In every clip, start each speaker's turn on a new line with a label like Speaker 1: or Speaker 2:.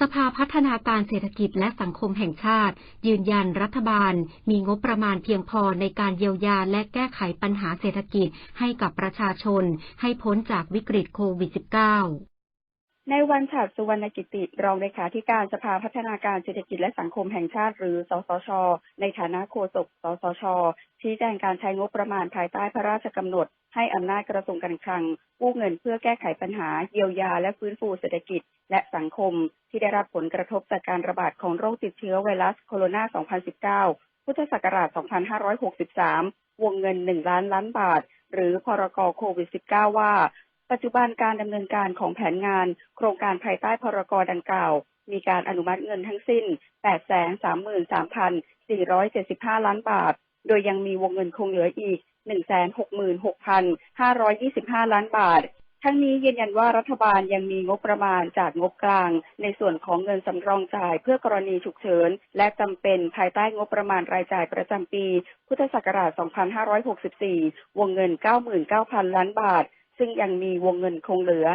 Speaker 1: สภาพัฒนาการเศรษฐกิจและสังคมแห่งชาติ ยืนยันรัฐบาล มีงบประมาณเพียงพอในการเยียวยาและแก้ไขปัญหาเศรษฐกิจให้กับประชาชน ให้พ้นจากวิกฤตโควิด -19
Speaker 2: ในวันฉัตรสุวรรณกิติ รองเลขาธิการสภาพัฒนาการเศรษฐกิจและสังคมแห่งชาติ หรือ สสช ในฐานะโฆษก สสช ชี้แจงการใช้งบประมาณภายใต้พระราชกำหนด ให้อำนาจกระทรวงการคลังกู้เงินเพื่อแก้ไขปัญหา เยียวยา และฟื้นฟูเศรษฐกิจ และสังคม ที่ได้รับผลกระทบจากการระบาดของโรคติดเชื้อไวรัสโคโรนา 2019 พุทธศักราช 2563 วงเงิน 1 ล้านล้านบาท หรือพรกโควิด 19 ว่า ปัจจุบันการดำเนินการของแผนงาน โครงการภายใต้พรกดังกล่าว มีการอนุมัติเงินทั้งสิ้น 833,475 ล้านบาท โดยยังมีวงเงินคงเหลืออีก 166,525 ล้านบาท ทั้งนี้ยืนยันว่ารัฐบาลยังมีงบประมาณจากงบกลาง ในส่วนของเงินสำรองจ่ายเพื่อกรณีฉุกเฉิน และจำเป็นภายใต้งบประมาณรายจ่ายประจำปี พุทธศักราช 2564 วงเงิน 99,000 ล้านบาท ซึ่งยังมีวงเงินคงเหลือ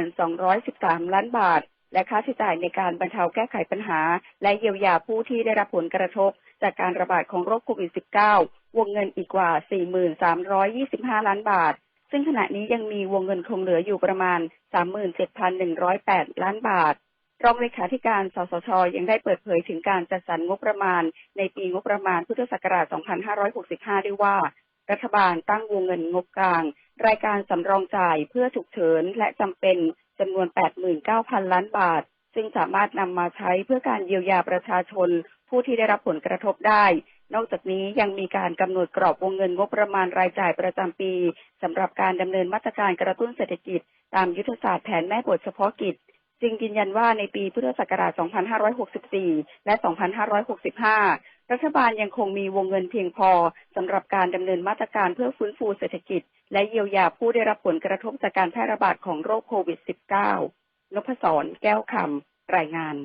Speaker 2: 98,213 ล้านบาท และค่าใช้จ่ายในการบรรเทาแก้ไขปัญหา และเยียวยาผู้ที่ได้รับผลกระทบ จากการระบาดของโรคโควิด -19 วงเงินอีกกว่า 4325 ล้านบาท ซึ่งขณะนี้ยังมีวงเงินคงเหลืออยู่ประมาณ 37,108 ล้านบาทรองเลขาธิการ สสช ยังได้เปิดเผยถึงการจัดสรรงบประมาณ ในปีงบประมาณพุทธศักราช 2565 ด้วยว่า รัฐบาลตั้งวงเงินงบกลาง รายการสำรองจ่ายเพื่อฉุกเฉินและจำเป็นจำนวน 89,000 ล้านบาท ซึ่งสามารถนำมาใช้เพื่อการเยียวยาประชาชน ผู้ที่ได้รับผลกระทบได้ นอกจากนี้ยังมีการกำหนดกรอบวงเงินงบประมาณรายจ่ายประจำปีสำหรับการดำเนินมาตรการกระตุ้นเศรษฐกิจ ตามยุทธศาสตร์แผนแม่บทเฉพาะกิจจึงยืนยันว่าในปีพุทธศักราช 2564 และ 2565 รัฐบาลยังคงมีวงเงินเพียงพอสำหรับการดำเนินมาตรการเพื่อฟื้นฟูเศรษฐกิจ และเยียวยาผู้ได้รับผลกระทบจากการแพร่ระบาดของโรคโควิด -19 นพศรแก้วคำรายงาน